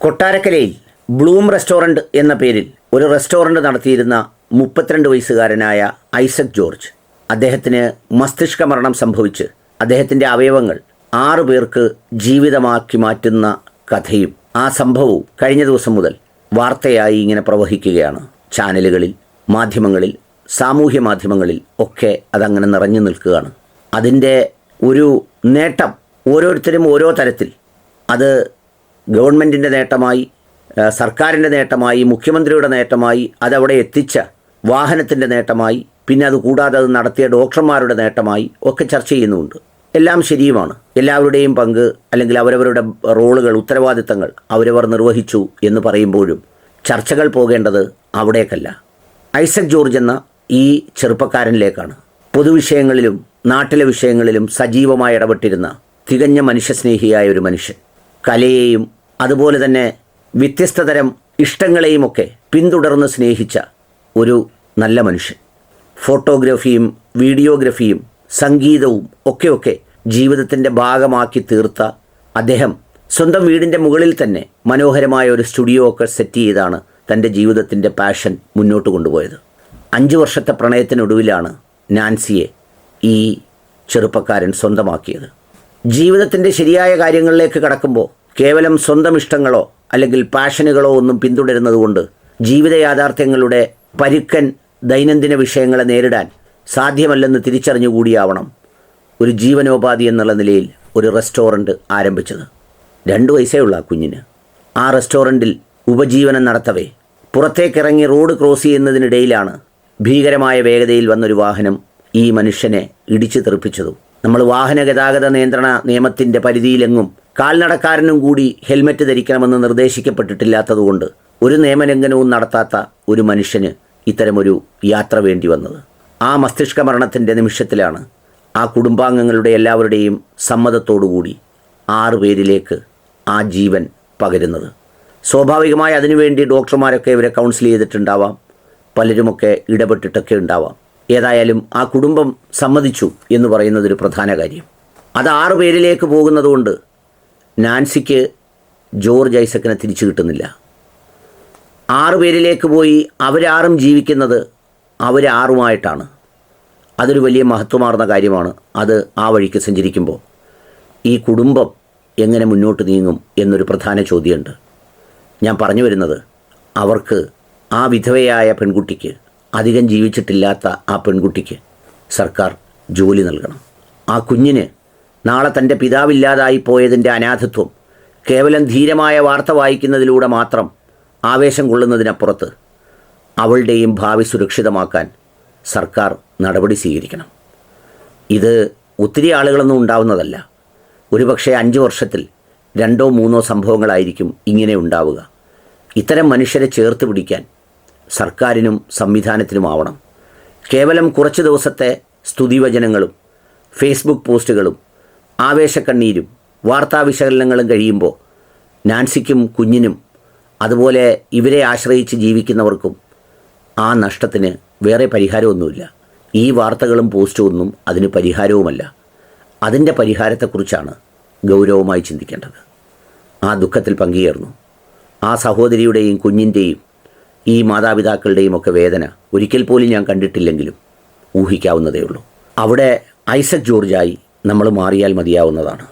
കൊട്ടാരക്കരയിൽ Bloom restaurant എന്ന പേരിൽ ഒരു റെസ്റ്റോറന്റ് നടത്തിയിരുന്ന മുപ്പത്തിരണ്ട് വയസ്സുകാരനായ ഐസക് ജോർജ്. അദ്ദേഹത്തിന് മസ്തിഷ്ക മരണം സംഭവിച്ച് അദ്ദേഹത്തിന്റെ അവയവങ്ങൾ ആറു പേർക്ക് ജീവിതമാക്കി മാറ്റുന്ന കഥയും ആ സംഭവവും കഴിഞ്ഞ ദിവസം മുതൽ വാർത്തയായി ഇങ്ങനെ പ്രവഹിക്കുകയാണ്. ചാനലുകളിൽ മാധ്യമങ്ങളിൽ സാമൂഹ്യ മാധ്യമങ്ങളിൽ ഒക്കെ അതങ്ങനെ നിറഞ്ഞു നിൽക്കുകയാണ്. അതിന്റെ ഒരു നേട്ടം ഓരോരുത്തരും ഓരോ തരത്തിൽ. അത് ഗവൺമെന്റിന്റെ നേട്ടമായി സർക്കാരിന്റെ നേട്ടമായി മുഖ്യമന്ത്രിയുടെ നേട്ടമായി അതവിടെ എത്തിച്ച വാഹനത്തിന്റെ നേട്ടമായി പിന്നെ അത് കൂടാതെ അത് നടത്തിയ ഡോക്ടർമാരുടെ നേട്ടമായി ഒക്കെ ചർച്ച ചെയ്യുന്നുണ്ട്. എല്ലാം ശരിയുമാണ്. എല്ലാവരുടെയും പങ്ക് അല്ലെങ്കിൽ അവരവരുടെ റോളുകൾ ഉത്തരവാദിത്തങ്ങൾ അവരവർ നിർവഹിച്ചു എന്ന് പറയുമ്പോഴും ചർച്ചകൾ പോകേണ്ടത് അവിടേക്കല്ല. ഐസക് ജോർജ് എന്ന ഈ ചെറുപ്പക്കാരനിലേക്കാണ്. പൊതുവിഷയങ്ങളിലും നാട്ടിലെ വിഷയങ്ങളിലും സജീവമായി ഇടപെട്ടിരുന്ന തികഞ്ഞ മനുഷ്യസ്നേഹിയായ ഒരു മനുഷ്യൻ. കലയെയും അതുപോലെ തന്നെ വ്യത്യസ്ത തരം ഇഷ്ടങ്ങളെയുമൊക്കെ പിന്തുടർന്ന് സ്നേഹിച്ച ഒരു നല്ല മനുഷ്യൻ. ഫോട്ടോഗ്രാഫിയും വീഡിയോഗ്രഫിയും സംഗീതവും ഒക്കെയൊക്കെ ജീവിതത്തിന്റെ ഭാഗമാക്കി തീർത്ത അദ്ദേഹം സ്വന്തം വീടിന്റെ മുകളിൽ തന്നെ മനോഹരമായ ഒരു സ്റ്റുഡിയോ ഒക്കെ സെറ്റ് ചെയ്താണ് തന്റെ ജീവിതത്തിന്റെ പാഷൻ മുന്നോട്ട് കൊണ്ടുപോയത്. അഞ്ച് വർഷത്തെ പ്രണയത്തിനൊടുവിലാണ് നാൻസിയെ ഈ ചെറുപ്പക്കാരൻ സ്വന്തമാക്കിയത്. ജീവിതത്തിന്റെ ശരിയായ കാര്യങ്ങളിലേക്ക് കടക്കുമ്പോൾ കേവലം സ്വന്തം ഇഷ്ടങ്ങളോ അല്ലെങ്കിൽ പാഷനുകളോ ഒന്നും പിന്തുടരുന്നതുകൊണ്ട് ജീവിത യാഥാർത്ഥ്യങ്ങളുടെ പരുക്കൻ ദൈനംദിന വിഷയങ്ങളെ നേരിടാൻ സാധ്യമല്ലെന്ന് തിരിച്ചറിഞ്ഞുകൂടിയാവണം ഒരു ജീവനോപാധി എന്നുള്ള നിലയിൽ ഒരു റെസ്റ്റോറന്റ് ആരംഭിച്ചത്. രണ്ട് വയസ്സേ ഉള്ള ആ കുഞ്ഞിന്. ആ റെസ്റ്റോറന്റിൽ ഉപജീവനം നടത്തവേ. പുറത്തേക്കിറങ്ങി റോഡ് ക്രോസ് ചെയ്യുന്നതിനിടയിലാണ് ഭീകരമായ വേഗതയിൽ വന്നൊരു വാഹനം ഈ മനുഷ്യനെ ഇടിച്ചു തെറിപ്പിച്ചതും. നമ്മൾ വാഹന ഗതാഗത നിയന്ത്രണ നിയമത്തിന്റെ പരിധിയിലെങ്ങും കാൽനടക്കാരനും കൂടി ഹെൽമറ്റ് ധരിക്കണമെന്ന് നിർദ്ദേശിക്കപ്പെട്ടിട്ടില്ലാത്തതുകൊണ്ട് ഒരു നിയമലംഘനവും നടത്താത്ത ഒരു മനുഷ്യന് ഇത്തരമൊരു യാത്ര വേണ്ടി വന്നത്. ആ മസ്തിഷ്ക മരണത്തിന്റെ നിമിഷത്തിലാണ് ആ കുടുംബാംഗങ്ങളുടെ എല്ലാവരുടെയും സമ്മതത്തോടുകൂടി ആറ് പേരിലേക്ക് ആ ജീവൻ പകരുന്നത്. സ്വാഭാവികമായി അതിനുവേണ്ടി ഡോക്ടർമാരൊക്കെ ഇവരെ കൗൺസിൽ ചെയ്തിട്ടുണ്ടാവാം. പലരുമൊക്കെ ഇടപെട്ടിട്ടൊക്കെ ഉണ്ടാവാം. ഏതായാലും ആ കുടുംബം സമ്മതിച്ചു എന്ന് പറയുന്നതൊരു പ്രധാന കാര്യം. അത് ആറു പേരിലേക്ക് പോകുന്നതുകൊണ്ട് നാൻസിക്ക് ജോർജ് ഐസക്കിനെ തിരിച്ചു കിട്ടുന്നില്ല. ആറു പേരിലേക്ക് പോയി അവരാറും ജീവിക്കുന്നത് അവരാറുമായിട്ടാണ് അതൊരു വലിയ മഹത്വമാർന്ന കാര്യമാണ്. അത് ആ വഴിക്ക് സഞ്ചരിക്കുമ്പോൾ ഈ കുടുംബം എങ്ങനെ മുന്നോട്ട് നീങ്ങും എന്നൊരു പ്രധാന ചോദ്യമുണ്ട്. ഞാൻ പറഞ്ഞു വരുന്നത് അവർക്ക് ആ വിധവയായ പെൺകുട്ടിക്ക് അധികം ജീവിച്ചിട്ടില്ലാത്ത ആ പെൺകുട്ടിക്ക് സർക്കാർ ജോലി നൽകണം. ആ കുഞ്ഞിന് നാളെ തന്റെ പിതാവില്ലാതായി പോയതിന്റെ അനാഥത്വം കേവലം ധീരമായ വാർത്ത വായിക്കുന്നതിലൂടെ മാത്രം ആവേശം കൊള്ളുന്നതിനപ്പുറത്ത് അവളുടെയും ഭാവി സുരക്ഷിതമാക്കാൻ സർക്കാർ നടപടി സ്വീകരിക്കണം. ഇത് ഒത്തിരി ആളുകളൊന്നും ഉണ്ടാവുന്നതല്ല. ഒരുപക്ഷെ അഞ്ച് വർഷത്തിൽ രണ്ടോ മൂന്നോ സംഭവങ്ങളായിരിക്കും ഇങ്ങനെ ഉണ്ടാവുക. ഇത്തരം മനുഷ്യരെ ചേർത്ത് പിടിക്കാൻ സർക്കാരിനും സംവിധാനത്തിനുമാവണം. കേവലം കുറച്ച് ദിവസത്തെ സ്തുതിവചനങ്ങളും ഫേസ്ബുക്ക് പോസ്റ്റുകളും ആവേശക്കണ്ണീരും വാർത്താ വിശകലനങ്ങളും കഴിയുമ്പോൾ നാൻസിക്കും കുഞ്ഞിനും അതുപോലെ ഇവരെ ആശ്രയിച്ച് ജീവിക്കുന്നവർക്കും ആ നഷ്ടത്തിന് വേറെ പരിഹാരമൊന്നുമില്ല. ഈ വാർത്തകളും പോസ്റ്റും ഒന്നും അതിന് പരിഹാരവുമല്ല. അതിന്റെ പരിഹാരത്തെക്കുറിച്ചാണ് ഗൗരവമായി ചിന്തിക്കേണ്ടത്. ആ ദുഃഖത്തിൽ പങ്കുചേർന്നു. ആ സഹോദരിയുടെയും കുഞ്ഞിന്റെയും ഈ മാതാപിതാക്കളുടെയും ഒക്കെ വേദന ഒരിക്കൽ പോലും ഞാൻ കണ്ടിട്ടില്ലെങ്കിലും ഊഹിക്കാവുന്നതേ ഉള്ളൂ അവിടെ ഐസക് ജോർജായി നമ്മൾ മാറിയാൽ മതിയാവുന്നതാണ്.